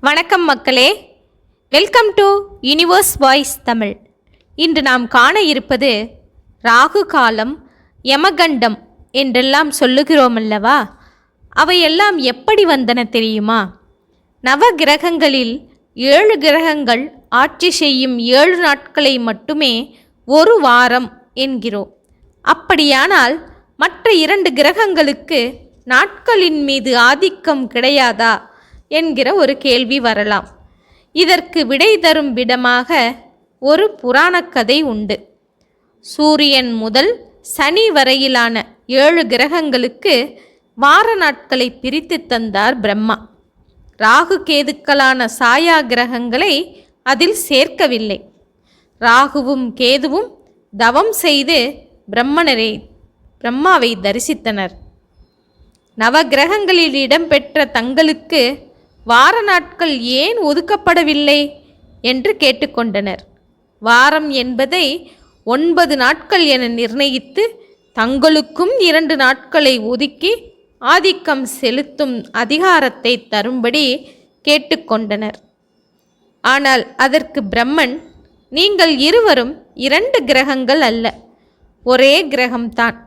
வணக்கம் மக்களே. Welcome to Universe Voice Tamil இன்று நாம் காண இருப்பது ராகு காலம் யமகண்டம் என்றெல்லாம் சொல்லுகிறோம் அல்லவா? அவையெல்லாம் எப்படி வந்தன தெரியுமா? நவ கிரகங்களில் ஏழு கிரகங்கள் ஆட்சி செய்யும் ஏழு நாட்களை மட்டுமே ஒரு வாரம் என்கிறோம். அப்படியானால் மற்ற இரண்டு கிரகங்களுக்கு நாட்களின் மீது ஆதிக்கம் கிடையாதா? என்கிற ஒரு கேள்வி வரலாம். இதற்கு விடை தரும் விடமாக ஒரு புராணக் கதை உண்டு. சூரியன் முதல் சனி வரையிலான ஏழு கிரகங்களுக்கு வார நாட்களை பிரித்து தந்தார் பிரம்மா. ராகு கேதுக்களான சாயா கிரகங்களை அதில் சேர்க்கவில்லை. ராகுவும் கேதுவும் தவம் செய்து பிரம்மனரை பிரம்மாவை தரிசித்தனர். நவகிரகங்களில் இடம்பெற்ற தங்களுக்கு வார நாட்கள் ஏன் ஒதுக்கப்படவில்லை? என்று கேட்டுக்கொண்டனர். வாரம் என்பதை ஒன்பது நாட்கள் என நிர்ணயித்து தங்களுக்கும் இரண்டு நாட்களை ஒதுக்கி ஆதிக்கம் செலுத்தும் அதிகாரத்தை தரும்படி கேட்டுக்கொண்டனர். ஆனால் அதற்கு பிரம்மன் நீங்கள் இருவரும் இரண்டு கிரகங்கள் அல்ல ஒரே கிரகம்தான்.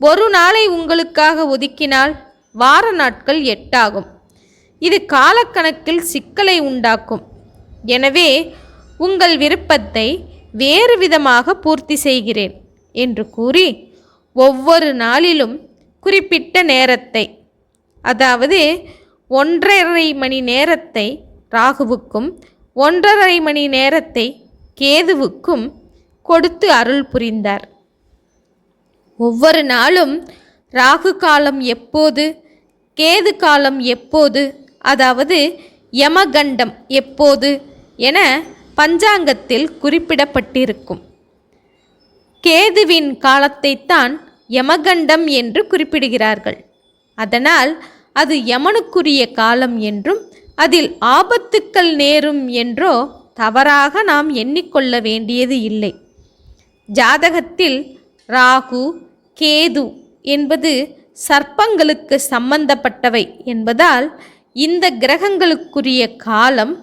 ஒரு நாளை உங்களுக்காக ஒதுக்கினால் வார நாட்கள் எட்டாகும். இது காலக்கணக்கில் சிக்கலை உண்டாக்கும். எனவே உங்கள் விருப்பத்தை வேறு விதமாக பூர்த்தி செய்கிறேன் என்று கூறி ஒவ்வொரு நாளிலும் குறிப்பிட்ட நேரத்தை அதாவது ஒன்றரை மணி நேரத்தை ராகுவுக்கும் ஒன்றரை மணி நேரத்தை கேதுவுக்கும் கொடுத்து அருள் புரிந்தார். ஒவ்வொரு நாளும் ராகு காலம் எப்போது கேது காலம் எப்போது அதாவது யமகண்டம் எப்போது என பஞ்சாங்கத்தில் குறிப்பிடப்பட்டிருக்கும். கேதுவின் காலத்தைத்தான் யமகண்டம் என்று குறிப்பிடுகிறார்கள். அதனால் அது யமனுக்குரிய காலம் என்றும் அதில் ஆபத்துக்கள் நேரும் என்றோ தவறாக நாம் எண்ணிக்கொள்ள வேண்டியது இல்லை. ஜாதகத்தில் ராகு கேது என்பது சர்ப்பங்களுக்கு சம்பந்தப்பட்டவை என்பதால் இந்த கிரகங்களுக்குரிய காலம்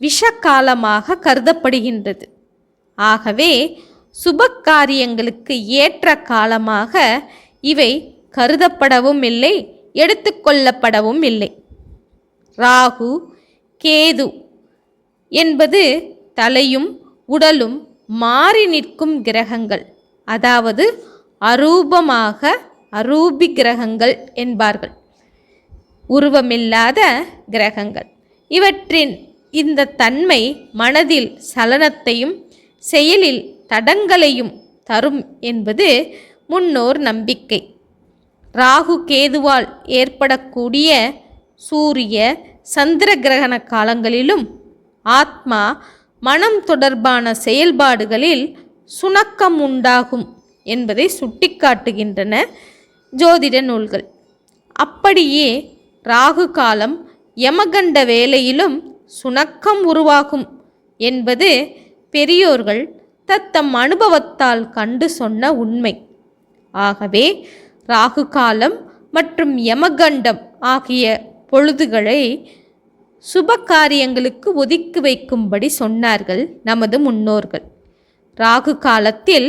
விஷக்காலமாக கருதப்படுகின்றது. ஆகவே சுப காரியங்களுக்கு ஏற்ற காலமாக இவை கருதப்படவும் இல்லை எடுத்துக்கொள்ளப்படவும் இல்லை. ராகு கேது என்பது தலையும் உடலும் மாறி நிற்கும் கிரகங்கள். அதாவது அரூபமாக அரூபி கிரகங்கள் என்பார்கள். உருவமில்லாத கிரகங்கள். இவற்றின் இந்த தன்மை மனதில் சலனத்தையும் செயலில் தடங்களையும் தரும் என்பது முன்னோர் நம்பிக்கை. ராகு கேதுவால் ஏற்படக்கூடிய சூரிய சந்திர கிரகண காலங்களிலும் ஆத்மா மனம் தொடர்பான செயல்பாடுகளில் சுணக்கம் உண்டாகும் என்பதை சுட்டிக்காட்டுகின்றன ஜோதிட நூல்கள். அப்படியே ராகு காலம் யமகண்ட வேலையிலும் சுணக்கம் உருவாகும் என்பது பெரியோர்கள் தத்தம் அனுபவத்தால் கண்டு சொன்ன உண்மை. ஆகவே ராகு காலம் மற்றும் யமகண்டம் ஆகிய பொழுதுகளை சுப காரியங்களுக்கு ஒதுக்கி வைக்கும்படி சொன்னார்கள் நமது முன்னோர்கள். ராகு காலத்தில்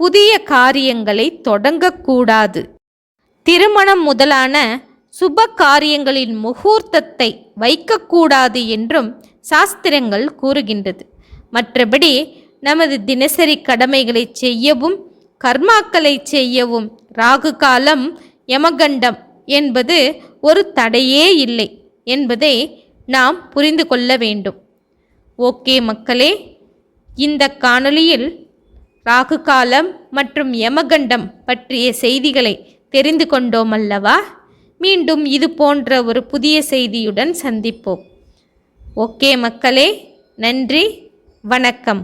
புதிய காரியங்களை தொடங்கக்கூடாது. திருமணம் முதலான சுப காரியங்களின் முகூர்த்தத்தை வைக்கக்கூடாது என்றும் சாஸ்திரங்கள் கூறுகின்றது. மற்றபடி நமது தினசரி கடமைகளை செய்யவும் கர்மாக்களை செய்யவும் ராகு காலம் யமகண்டம் என்பது ஒரு தடையே இல்லை என்பதை நாம் புரிந்து கொள்ள வேண்டும். ஓகே மக்களே இந்த காணொளியில் ராகு காலம் மற்றும் யமகண்டம் பற்றிய செய்திகளை தெரிந்து கொண்டோம் அல்லவா? மீண்டும் இது போன்ற ஒரு புதிய செய்தியுடன் சந்திப்போம். ஓகே மக்களே நன்றி வணக்கம்.